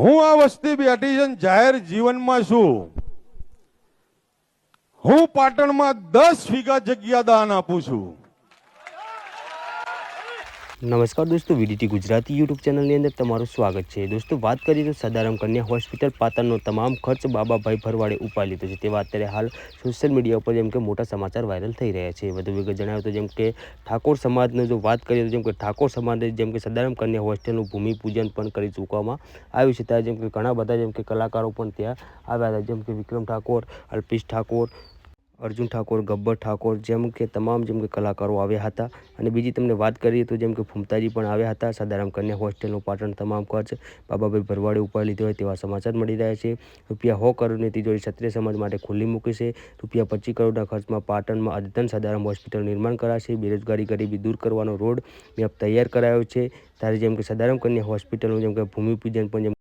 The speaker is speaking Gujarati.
હું આ વસ્તી બેઠી છે જાહેર જીવનમાં છું. હું પાટણમાં દસ વીઘા જગ્યા દાન આપું છું. નમસ્કાર દોસ્તો, વીડીટી ગુજરાતી યુટ્યુબ ચેનલની અંદર તમારું સ્વાગત છે. દોસ્તો, વાત કરીએ તો સદારામ કન્યા હોસ્પિટલ પાટણનો તમામ ખર્ચ બાબાભાઈ ભરવાડે ઉપાડી લીધો છે. તેવા અત્યારે હાલ સોશિયલ મીડિયા ઉપર જેમ કે મોટા સમાચાર વાયરલ થઈ રહ્યા છે. વધુ વિગત જણાવ્યું તો જેમ કે ઠાકોર સમાજનો જો વાત કરીએ તો જેમ કે ઠાકોર સમાજે જેમ કે સદારામ કન્યા હોસ્ટેલનું ભૂમિપૂજન પણ કરી ચૂકવામાં આવ્યું છે. ત્યાં જેમ કે ઘણા બધા જેમ કે કલાકારો પણ ત્યાં આવ્યા હતા. જેમ કે વિક્રમ ઠાકોર, અલ્પેશ ઠાકોર અર્જુન ઠાકોર, ગબ્બર ઠાકોર જેમ કે તમામ જેમ કે કલાકારો આવ્યા હતા. અને બીજી તમને વાત કરીએ તો જેમ કે ફૂમતાજી પણ આવ્યા હતા. સદારામ કન્યા હોસ્ટેલનું પાટણ તમામ ખર્ચ બાબાભાઈ ભરવાડે ઉપાડી લીધો હોય તેવા સમાચાર મળી રહ્યા છે. રૂપિયા હો કરોડની તિજોરી ક્ષત્રિય સમાજ માટે ખુલ્લી મૂકી છે. રૂપિયા પચીસ કરોડના ખર્ચમાં પાટણમાં અદ્યતન સદારામ હોસ્પિટલ નિર્માણ કરાશે. બેરોજગારી ગરીબી દૂર કરવાનો રોડ મેપ તૈયાર કરાયો છે. ત્યારે જેમ કે સદારામ કન્યા હોસ્પિટલનું જેમ કે ભૂમિપૂજન પણ જેમ